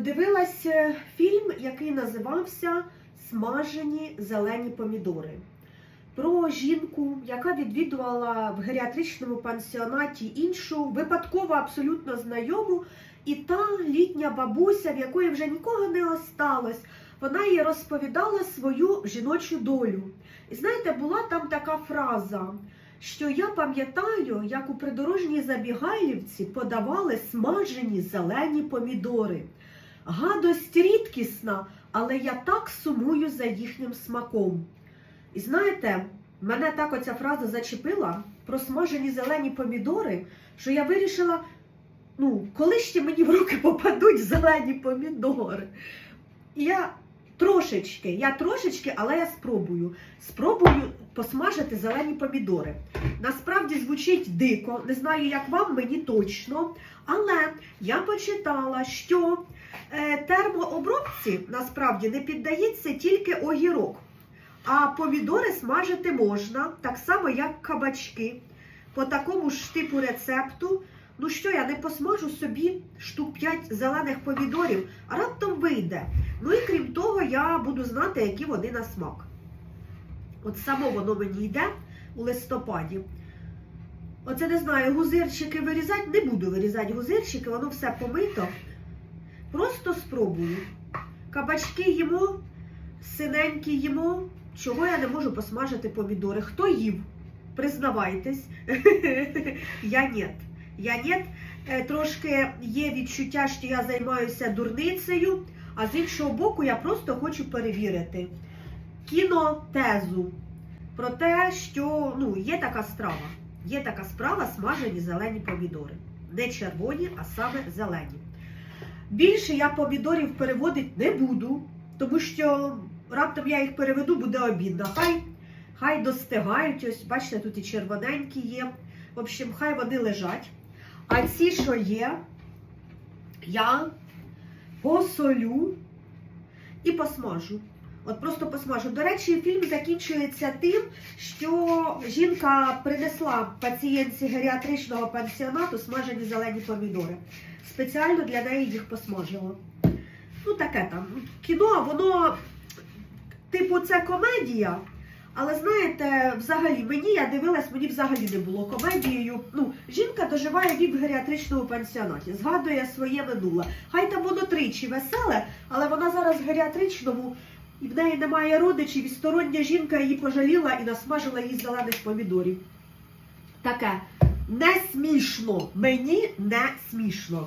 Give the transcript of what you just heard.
Дивилась фільм, який називався Смажені зелені помідори. Про жінку, яка відвідувала в геріатричному пансіонаті іншу, випадково абсолютно знайому, і та літня бабуся, в якої вже нікого не осталось, вона їй розповідала свою жіночу долю. І знаєте, була там така фраза, що я пам'ятаю, як у придорожній забігайлівці подавали смажені зелені помідори. Гадость рідкісна, але я так сумую за їхнім смаком. І знаєте, мене так оця фраза зачепила про смажені зелені помідори, що я вирішила, ну, коли ще мені в руки попадуть зелені помідори. І я трошечки, я трошечки, але я спробую. Спробую посмажити зелені помідори. Насправді звучить дико, не знаю, як вам, мені точно. Але я почитала, що е, термообробці насправді не піддається тільки огірок. А помідори смажити можна, так само, як кабачки. По такому ж типу рецепту. Ну що, я не посмажу собі штук 5 зелених помідорів, а раптом вийде. Ну і крім того, я буду знати, які вони на смак. От само воно мені йде у листопаді. Оце не знаю, гузирчики вирізати, не буду вирізати гузирчики, воно все помито. Просто спробую. Кабачки їмо, синенькі їмо. Чого я не можу посмажити помідори? Хто їв? Признавайтесь. я ні. Я ні. Е, Трошки є відчуття, що я займаюся дурницею, а з іншого боку, я просто хочу перевірити кінотезу про те, що ну, є така страва. Є така справа смажені зелені помідори. Не червоні, а саме зелені. Більше я помідорів переводити не буду, тому що раптом я їх переведу, буде обідно. Хай, хай достигають. Ось, бачите, тут і червоненькі є. В общем, хай вони лежать. А ці, що є, я посолю і посмажу. От просто посмажу. До речі, фільм закінчується тим, що жінка принесла пацієнтці геріатричного пансіонату смажені зелені помідори. Спеціально для неї їх посмажила. Ну, таке там. Кіно, воно, типу, це комедія. Але знаєте, взагалі, мені я дивилась, мені взагалі не було комедією. Ну, жінка доживає вік в геріатричному пансіонаті, згадує своє минуле. Хай там воно тричі веселе, але вона зараз в геріатричному, і в неї немає родичів, і стороння жінка її пожаліла і насмажила їй зелених помідорів. Таке не смішно. Мені не смішно.